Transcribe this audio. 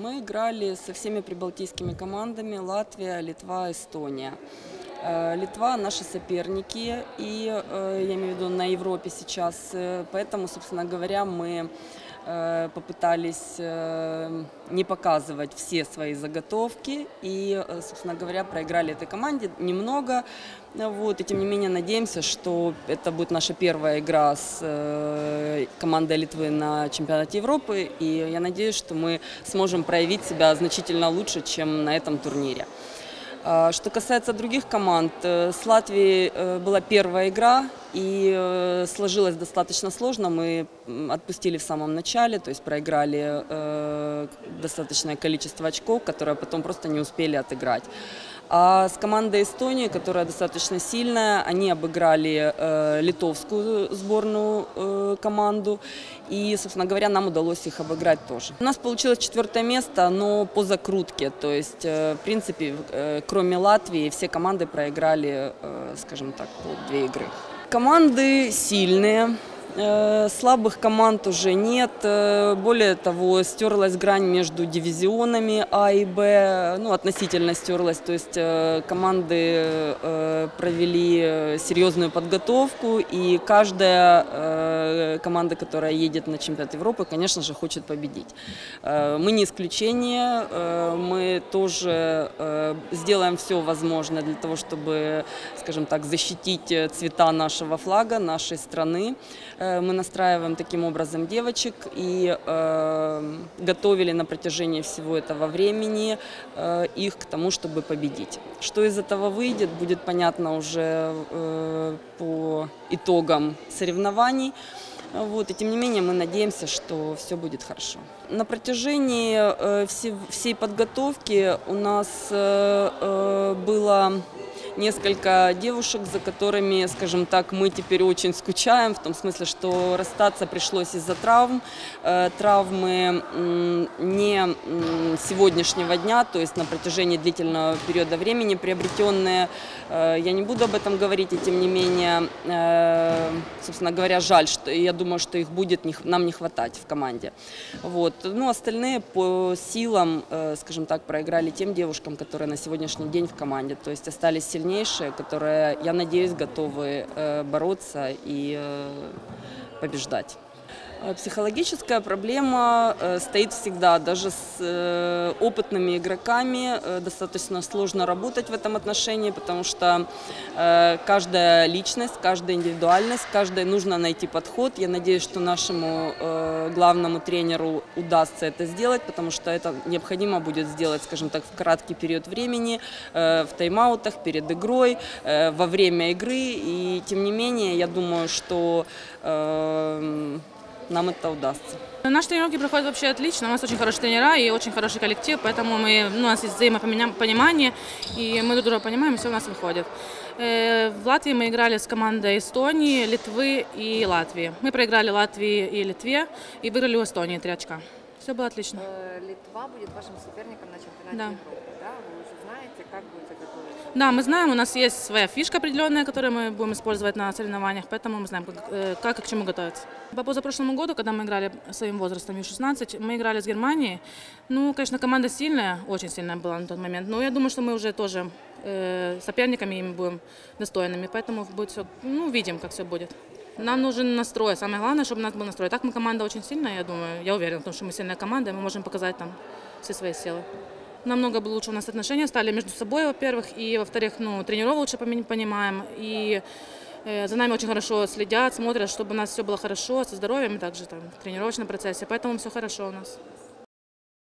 Мы играли со всеми прибалтийскими командами Латвия, Литва, Эстония. Э, Литва наши соперники, и э, я имею в виду на Европе сейчас, э, поэтому, собственно говоря, мы попытались э, не показывать все свои заготовки и, э, собственно говоря, проиграли этой команде немного. Э, Вот, и тем не менее надеемся, что это будет наша первая игра с э, командой Литвы на чемпионате Европы. И я надеюсь, что мы сможем проявить себя значительно лучше, чем на этом турнире. А, Что касается других команд, э, с Латвией э, была первая игра, и э, сложилось достаточно сложно. Мы отпустили в самом начале, то есть проиграли достаточное количество очков, которые потом просто не успели отыграть. А с командой Эстонии, которая достаточно сильная, они обыграли э, литовскую сборную э, команду. И, собственно говоря, нам удалось их обыграть тоже. У нас получилось четвертое место, но по закрутке. То есть, э, в принципе, э, кроме Латвии, все команды проиграли, э, скажем так, две игры. Команды сильные. Э, Слабых команд уже нет. Э, Более того, стерлась грань между дивизионами А и Б. Ну, относительно стерлась. То есть э, команды провели серьезную подготовку. И каждая команда, которая едет на чемпионат Европы, конечно же, хочет победить. Мы не исключение. Мы тоже сделаем все возможное для того, чтобы, скажем так, защитить цвета нашего флага, нашей страны. Мы настраиваем таким образом девочек и э, готовили на протяжении всего этого времени э, их к тому, чтобы победить. Что из этого выйдет, будет понятно уже э, по итогам соревнований. Вот, и тем не менее мы надеемся, что все будет хорошо. На протяжении э, все- всей подготовки у нас э, э, было несколько девушек, за которыми, скажем так, мы теперь очень скучаем, в том смысле, что расстаться пришлось из-за травм. Э, Травмы не сегодняшнего дня, то есть на протяжении длительного периода времени приобретенные. Э, Я не буду об этом говорить, и тем не менее, э, собственно говоря, жаль, что я думаю, что их будет нам не хватать в команде. Вот. Ну, остальные по силам, скажем так, проиграли тем девушкам, которые на сегодняшний день в команде. То есть остались сильнейшие, которые, я надеюсь, готовы э, бороться и э, побеждать. Э, Психологическая проблема э, стоит всегда, даже с э, опытными игроками достаточно сложно работать в этом отношении, потому что каждая личность, каждая индивидуальность, каждой нужно найти подход. Я надеюсь, что нашему главному тренеру удастся это сделать, потому что это необходимо будет сделать, скажем так, в краткий период времени, в тайм-аутах, перед игрой, во время игры. И тем не менее, я думаю, что э, нам это удастся. Наши тренировки проходят вообще отлично. У нас очень хорошие тренера и очень хороший коллектив, поэтому мы, ну, у нас есть взаимопонимание, и мы друг друга понимаем, и все у нас выходит. Э, В Латвии мы играли с командой Эстонии, Литвы и Латвии. Мы проиграли Латвии и Литве и выиграли у Эстонии три очка. Все было отлично. Э, Литва будет вашим соперником на чемпионате Да. Европы, да? Вы уже знаете, как будете готовиться? Да, мы знаем, у нас есть своя фишка определенная, которую мы будем использовать на соревнованиях, поэтому мы знаем, как, э, как и к чему готовиться. По позапрошлому году, когда мы играли своим возрастом Ю-16, мы играли с Германией. Ну, конечно, команда сильная, очень сильная была на тот момент, но я думаю, что мы уже тоже э, соперниками им будем достойными, поэтому будет все, ну, видим, как все будет. Нам нужен настрой, самое главное, чтобы у нас был настрой. Так мы команда очень сильная, я думаю, я уверена в том, что мы сильная команда, и мы можем показать там все свои силы намного лучше у нас отношения стали между собой, во-первых, и, во-вторых, ну, тренеров лучше понимаем, и э, за нами очень хорошо следят, смотрят, чтобы у нас все было хорошо, со здоровьем, и также там в тренировочном процессе, поэтому все хорошо у нас.